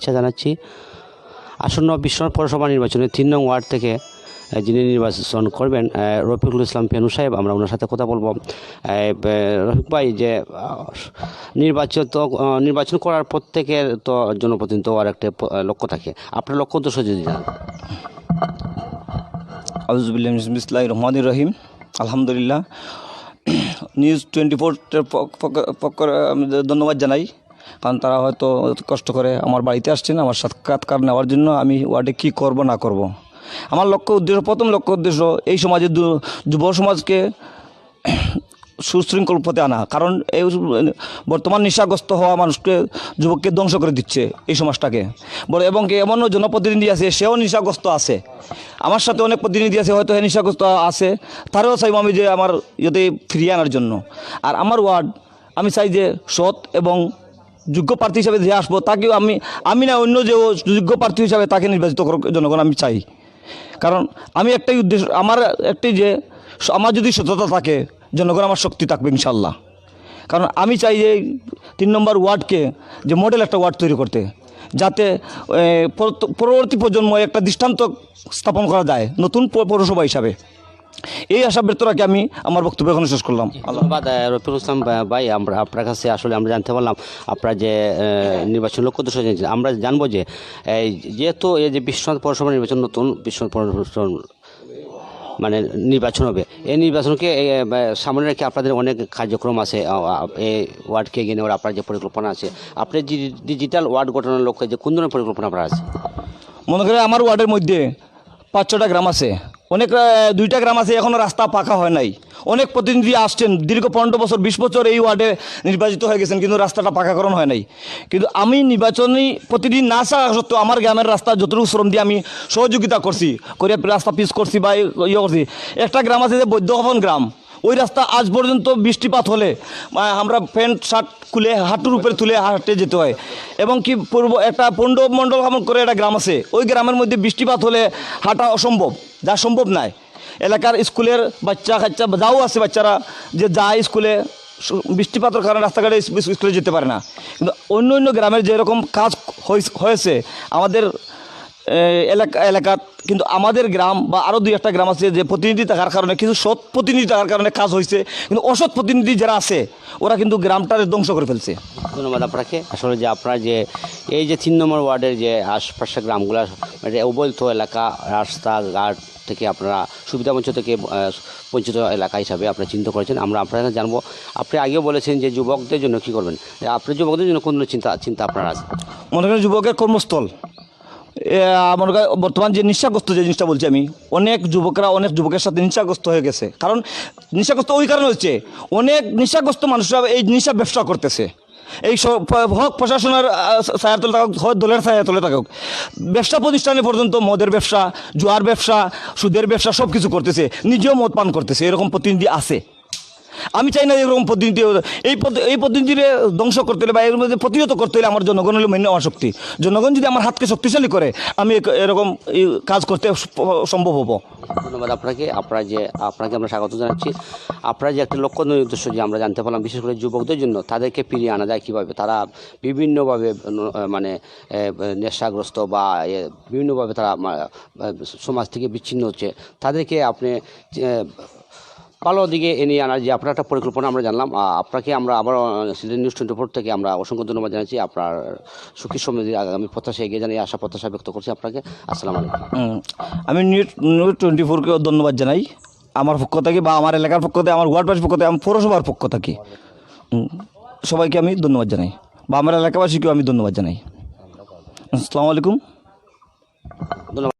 ইচ্ছা জানাচ্ছি। আসন্ন বিশ্বনাথ পৌরসভা নির্বাচনে তিন নং ওয়ার্ড থেকে যিনি নির্বাচন করবেন রফিকুল ইসলাম পেনু সাহেব, আমরা ওনার সাথে কথা বলব। রফিক ভাই, যে নির্বাচন তো নির্বাচন করার প্রত্যেকের তো জনপ্রতিনিধিত্ব হওয়ার একটা লক্ষ্য থাকে। আপনার লক্ষ্য উদ্দেশ্য যদি জানান। আউজবিল্লাহ রহমান রহিম। আলহামদুলিল্লাহ। নিউজ টোয়েন্টি ফোর পক্ষ ধন্যবাদ জানাই। কারণ তারা হয়তো কষ্ট করে আমার বাড়িতে আসছেন আমার সাক্ষাৎকার নেওয়ার জন্য আমি ওয়ার্ডে কী করব, না করব। আমার লক্ষ্য উদ্দেশ্য, প্রথম লক্ষ্য উদ্দেশ্য এই সমাজের যুব সমাজকে সুশৃঙ্খল পথে আনা। কারণ এই বর্তমান নেশাগ্রস্ত হওয়া মানুষকে, যুবককে ধ্বংস করে দিচ্ছে এই সমাজটাকে। এবং এমনও জনপ্রতিনিধি আছে, সেও নেশাগ্রস্ত আছে। আমার সাথে অনেক প্রতিনিধি আছে, হয়তো হ্যাঁ নেশাগ্রস্ত আছে। তারও চাইব আমি যে আমার ইয়েতে ফিরিয়ে আনার জন্য। আর আমার ওয়ার্ড, আমি চাই যে সৎ এবং যোগ্য প্রার্থী হিসাবে যে আসব, তাকেও আমি আমি না অন্য যে যোগ্য প্রার্থী হিসাবে তাকে নির্বাচিত করুক জনগণ আমি চাই। কারণ আমি একটাই উদ্দেশ্য, আমার একটাই যে, আমার যদি সততা থাকে, জনগণ আমার শক্তি থাকবে ইনশাল্লাহ কারণ আমি চাই যে তিন নম্বর ওয়ার্ডকে, যে মডেল একটা ওয়ার্ড তৈরি করতে, যাতে পরবর্তী প্রজন্ম একটা দৃষ্টান্ত স্থাপন করা যায়, নতুন পৌরসভা হিসাবে। এই আশা ব্যক্ত রাখি আমি আমার বক্তব্য এখানে শেষ করলাম। ধন্যবাদ রফিকুল ইসলাম ভাই। আমরা আপনার কাছে আসলে আমরা জানতে পারলাম আপনার যে নির্বাচন লক্ষ্য উদ্দেশ্য জেনেছেন। আমরা জানব যে এই যেহেতু এই যে বিশ্বনাথ পৌরসভা নির্বাচন নতুন বিশ্বনাথ পৌরসভা মানে নির্বাচন হবে এই নির্বাচনকে সামনে রেখে আপনাদের অনেক কার্যক্রম আছে এই ওয়ার্ডকে এগিয়ে নেওয়ার আপনার যে পরিকল্পনা আছে আপনি ডি- ডিজিটাল ওয়ার্ড গঠনের লক্ষ্যে যে কোন ধরনের পরিকল্পনা আপনার আছে? মনে করে আমার ওয়ার্ডের মধ্যে পাঁচ ছটা গ্রাম আছে। অনেক দুইটা গ্রাম আছে এখনও রাস্তা পাকা হয় নাই। অনেক প্রতিনিধি আসছেন, দীর্ঘ পনেরো বছর, বিশ বছর এই ওয়ার্ডে নির্বাচিত হয়ে গেছেন, কিন্তু রাস্তাটা পাকাকরণ হয় নাই। কিন্তু আমি নির্বাচনী প্রতিদিন না আসা সত্ত্বেও আমার গ্রামের রাস্তা যতটুকু শ্রম দিয়ে আমি সহযোগিতা করছি করে রাস্তা পিস করছি বা ইয়ে করছি। একটা গ্রাম আছে যে বৈদ্যভবন গ্রাম। ওই রাস্তা আজ পর্যন্ত বৃষ্টিপাত হলে আমরা প্যান্ট, শার্ট খুলে, হাঁটুর উপরে তুলে হাঁটতে যেতে হয়। এবং কি পূর্ব, একটা পণ্ড মণ্ডল ভ্রমণ করে একটা গ্রাম আছে, ওই গ্রামের মধ্যে বৃষ্টিপাত হলে হাঁটা অসম্ভব, যা সম্ভব নয়। এলাকার স্কুলের বাচ্চা কাচ্চা, যাও আছে বাচ্চারা, যে যায় স্কুলে বৃষ্টিপাতের কারণে রাস্তাঘাটে স্কুলে যেতে পারে না। কিন্তু অন্য অন্য গ্রামের যেরকম কাজ হয়েছে- আমাদের এলাকা এলাকাত কিন্তু আমাদের গ্রাম বা আরও দুই একটা গ্রাম আছে যে প্রতিনিধি থাকার কারণে কিছু সৎ প্রতিনিধি থাকার কারণে কাজ হয়েছে কিন্তু অসৎ প্রতিনিধি যারা আছে ওরা কিন্তু গ্রামটারে ধ্বংস করে ফেলছে। ধন্যবাদ আপনাকে। আসলে যে আপনার যে এই যে তিন নম্বর ওয়ার্ডের যে আশপাশের গ্রামগুলো মানে অবৈধ এলাকা রাস্তাঘাট থেকে আপনারা সুবিধা বঞ্চিত থেকে বঞ্চিত এলাকা হিসাবে আপনারা চিন্তা করেছেন। আমরা আপনার জানব আপনি আগেও বলেছেন যে যুবকদের জন্য কী করবেন? আপনি যুবকদের জন্য কোন চিন্তা চিন্তা আপনার আছে? মনে করেন যুবকের কর্মস্থল। মনে বর্তমান যে নিশাগ্রস্ত যে জিনিসটা বলছি আমি, অনেক যুবকরা অনেক যুবকের সাথে নিশাগ্রস্ত হয়ে গেছে। কারণ নিশাগ্রস্ত ওই কারণে হচ্ছে, অনেক নিশাগ্রস্ত মানুষরা এই নিশা ব্যবসা করতেছে। এই সব- হক প্রশাসনের ছায়া তলে থাকুক হয় দলের ছায়া তলে থাকুক, ব্যবসা প্রতিষ্ঠানে পর্যন্ত মদের ব্যবসা, জুয়ার ব্যবসা, সুদের ব্যবসা সব কিছু করতেছে, নিজেও মদ পান করতেছে, এরকম প্রতিনিধি আছে। আমি চাই না এরকম প্রতিনিধি এই এই পদ্ধতিরে ধ্বংস করতে হলে বা এর মধ্যে প্রতিহত করতে হলে আমার জনগণ হলো মেনে নেওয়া শক্তি জনগণ যদি আমার হাতকে শক্তিশালী করে, আমি এরকম কাজ করতে সম্ভব হব। ধন্যবাদ আপনাকে। আপনারা যে আপনাকে আমরা স্বাগত জানাচ্ছি। আপনারা যে একটা লক্ষ্য উদ্দেশ্য যে আমরা জানতে পারলাম, বিশেষ করে যুবকদের জন্য, তাদেরকে ফিরিয়ে আনা যায় কীভাবে? তারা বিভিন্নভাবে মানে নেশাগ্রস্ত বা বিভিন্নভাবে তারা সমাজ থেকে বিচ্ছিন্ন হচ্ছে। তাদেরকে আপনি ভালো দিকে এনে আনার যে আপনার একটা পরিকল্পনা আমরা জানলাম আপনাকে আমরা আবার সিলেট নিউজ টোয়েন্টি ফোর থেকে আমরা অসংখ্য ধন্যবাদ জানাচ্ছি। আপনার সুখী সমৃদ্ধি আগামী প্রত্যাশা এগিয়ে জানিয়ে আশা প্রত্যাশা ব্যক্ত করছি আপনাকে। আসসালামু আলাইকুম। আমি নিউজ নিউজ টোয়েন্টি ফোরকেও ধন্যবাদ জানাই। আমার পক্ষ থেকে বা আমার এলাকার পক্ষ থেকে আমার ওয়ার্ডবাসীর পক্ষ থেকে আমার পৌরসভার পক্ষ থেকে সবাইকে আমি ধন্যবাদ জানাই বা আমার এলাকাবাসীকেও আমি ধন্যবাদ জানাই। আসসালামু আলাইকুম। ধন্যবাদ।